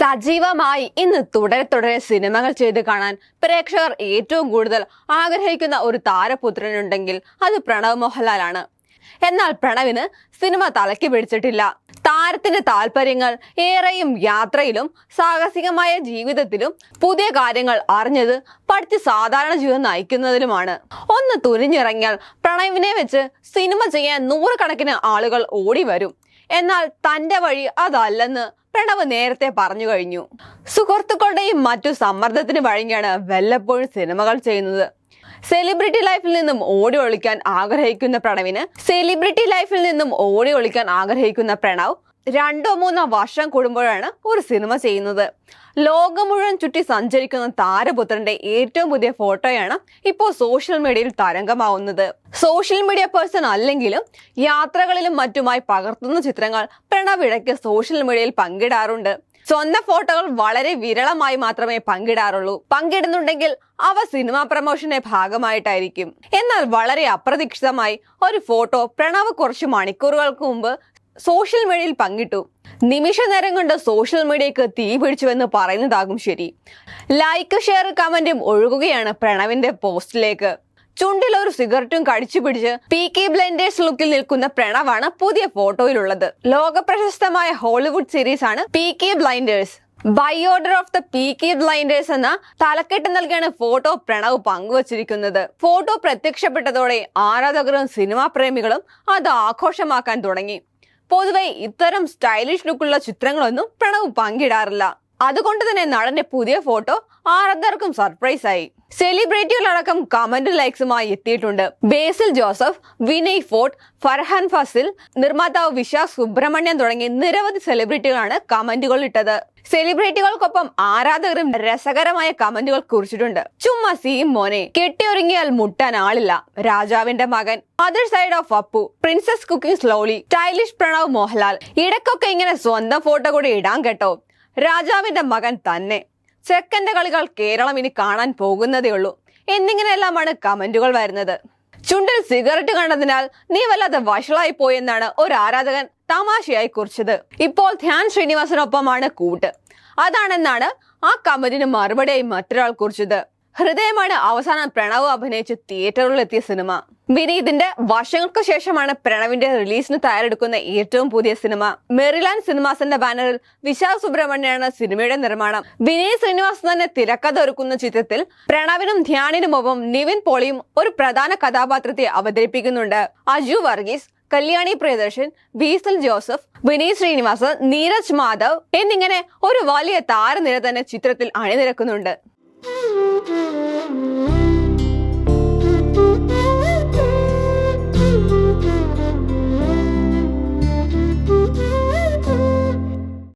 സജീവമായി ഇന്ന് തുടരെ തുടരെ സിനിമകൾ ചെയ്ത് കാണാൻ പ്രേക്ഷകർ ഏറ്റവും കൂടുതൽ ആഗ്രഹിക്കുന്ന ഒരു താരപുത്രനുണ്ടെങ്കിൽ അത് പ്രണവ് മോഹൻലാലാണ്. എന്നാൽ പ്രണവിന് സിനിമ തലയ്ക്ക് പിടിച്ചിട്ടില്ല. താരത്തിന്റെ താല്പര്യങ്ങൾ ഏറെയും യാത്രയിലും സാഹസികമായ ജീവിതത്തിലും പുതിയ കാര്യങ്ങൾ അറിഞ്ഞത് പഠിച്ച് സാധാരണ ജീവിതം നയിക്കുന്നതിലുമാണ്. ഒന്ന് തുനിഞ്ഞിറങ്ങിയാൽ പ്രണവിനെ വെച്ച് സിനിമ ചെയ്യാൻ നൂറുകണക്കിന് ആളുകൾ ഓടി വരും. എന്നാൽ തന്റെ വഴി അതല്ലെന്ന് പ്രണവ് നേരത്തെ പറഞ്ഞു കഴിഞ്ഞു. സുഹൃത്തുക്കളുടെയും മറ്റു സമ്മർദ്ദത്തിന് വഴങ്ങിയാണ് വല്ലപ്പോഴും സിനിമകൾ ചെയ്യുന്നത്. സെലിബ്രിറ്റി ലൈഫിൽ നിന്നും ഓടി ഒളിക്കാൻ ആഗ്രഹിക്കുന്ന പ്രണവിന് സെലിബ്രിറ്റി ലൈഫിൽ നിന്നും ഓടി ഒളിക്കാൻ ആഗ്രഹിക്കുന്ന പ്രണവ് രണ്ടോ മൂന്നോ വർഷം കൂടുമ്പോഴാണ് ഒരു സിനിമ ചെയ്യുന്നത്. ലോകം മുഴുവൻ ചുറ്റി സഞ്ചരിക്കുന്ന താരപുത്രന്റെ ഏറ്റവും പുതിയ ഫോട്ടോയാണ് ഇപ്പോൾ സോഷ്യൽ മീഡിയയിൽ തരംഗമാവുന്നത്. സോഷ്യൽ മീഡിയ പേഴ്സൺ അല്ലെങ്കിലും യാത്രകളിലും മറ്റുമായി പകർത്തുന്ന ചിത്രങ്ങൾ പ്രണവിടയ്ക്ക് സോഷ്യൽ മീഡിയയിൽ പങ്കിടാറുണ്ട്. സ്വന്തം ഫോട്ടോകൾ വളരെ വിരളമായി മാത്രമേ പങ്കിടാറുള്ളൂ. പങ്കിടുന്നുണ്ടെങ്കിൽ അവ സിനിമാ പ്രമോഷന്റെ ഭാഗമായിട്ടായിരിക്കും. എന്നാൽ വളരെ അപ്രതീക്ഷിതമായി ഒരു ഫോട്ടോ പ്രണവ് കുറച്ച് മണിക്കൂറുകൾക്ക് മുമ്പ് സോഷ്യൽ മീഡിയയിൽ പങ്കിട്ടു. നിമിഷ നേരം കൊണ്ട് സോഷ്യൽ മീഡിയക്ക് തീ പിടിച്ചുവെന്ന് പറയുന്നതാകും ശരി. ലൈക്ക് ഷെയർ കമന്റും ഒഴുകുകയാണ് പ്രണവിന്റെ പോസ്റ്റിലേക്ക്. ചുണ്ടിൽ ഒരു സിഗരറ്റും കടിച്ചു പിടിച്ച് പി കെ ബ്ലെൻഡേഴ്സ് ലുക്കിൽ നിൽക്കുന്ന പ്രണവാണ് പുതിയ ഫോട്ടോയിലുള്ളത്. ലോക പ്രശസ്തമായ ഹോളിവുഡ് സീരീസ് ആണ് Peaky Blinders by order of the Peaky Blinders എന്ന തലക്കെട്ട് നൽകിയാണ് ഫോട്ടോ പ്രണവ് പങ്കുവച്ചിരിക്കുന്നത്. ഫോട്ടോ പ്രത്യക്ഷപ്പെട്ടതോടെ ആരാധകരും സിനിമാ പ്രേമികളും അത് ആഘോഷമാക്കാൻ തുടങ്ങി. പൊതുവെ ഇത്തരം സ്റ്റൈലിഷ് ലുക്കുള്ള ചിത്രങ്ങളൊന്നും പ്രണവ് പങ്കിടാറില്ല. അതുകൊണ്ട് തന്നെ നടന്റെ പുതിയ ഫോട്ടോ ആരാധകർക്കും സർപ്രൈസ് ആയി. സെലിബ്രിറ്റികളടക്കം കമന്റ് ലൈക്സുമായി എത്തിയിട്ടുണ്ട്. ബേസിൽ ജോസഫ് വിനയ് ഫോർട്ട് ഫർഹാൻ ഫസിൽ നിർമ്മാതാവ് വിശാ സുബ്രഹ്മണ്യൻ തുടങ്ങി നിരവധി സെലിബ്രിറ്റികളാണ് കമന്റുകൾ ഇട്ടത്. സെലിബ്രിറ്റികൾക്കൊപ്പം ആരാധകരും രസകരമായ കമന്റുകൾ കുറിച്ചിട്ടുണ്ട്. ചുമ്മാ സീം മോനെ കെട്ടിയൊരുങ്ങിയാൽ മുട്ടാൻ ആളില്ല. രാജാവിന്റെ മകൻ other side of Appu princess cooking slowly stylish Pranav Mohanlal. ഇടക്കൊക്കെ ഇങ്ങനെ സ്വന്തം ഫോട്ടോ കൂടി ഇടാൻ കേട്ടോ. രാജാവിന്റെ മകൻ തന്നെ. ചെക്കന്റെ കളികൾ കേരളം ഇനി കാണാൻ പോകുന്നതേ ഉള്ളൂ. എന്നിങ്ങനെയെല്ലാമാണ് കമന്റുകൾ വരുന്നത്. ചുണ്ടിൽ സിഗരറ്റ് കണ്ടതിനാൽ നീ വല്ലാതെ വഷളായി പോയെന്നാണ് ഒരു ആരാധകൻ തമാശയായി കുറിച്ചത്. ഇപ്പോൾ ധ്യാൻ ശ്രീനിവാസനൊപ്പമാണ് കൂട്ട്. അതാണെന്നാണ് ആ കമന്റിന് മറുപടിയായി മറ്റൊരാൾ കുറിച്ചത്. ഹൃദയമാണ് അവസാനം പ്രണവ് അഭിനയിച്ച് തിയേറ്ററുകളിലെത്തിയ സിനിമ. വിനീതിന്റെ വർഷങ്ങൾക്ക് ശേഷമാണ് പ്രണവിന്റെ റിലീസിന് തയ്യാറെടുക്കുന്ന ഏറ്റവും പുതിയ സിനിമ. മെറിലാൻഡ് സിനിമാസിന്റെ ബാനറിൽ വിശാൽ സുബ്രഹ്മണ്യാണ് സിനിമയുടെ നിർമ്മാണം. വിനീത് ശ്രീനിവാസൻ തന്നെ തിരക്കഥ ഒരുക്കുന്ന ചിത്രത്തിൽ പ്രണവിനും ധ്യാനിനുമൊപ്പം നിവിൻ പോളിയും ഒരു പ്രധാന കഥാപാത്രത്തെ അവതരിപ്പിക്കുന്നുണ്ട്. അജു വർഗീസ് കല്യാണി പ്രിയദർശൻ ബീസൽ ജോസഫ് വിനീത് ശ്രീനിവാസൻ നീരജ് മാധവ് എന്നിങ്ങനെ ഒരു വലിയ താരനിര തന്നെ ചിത്രത്തിൽ അണിനിരക്കുന്നുണ്ട്.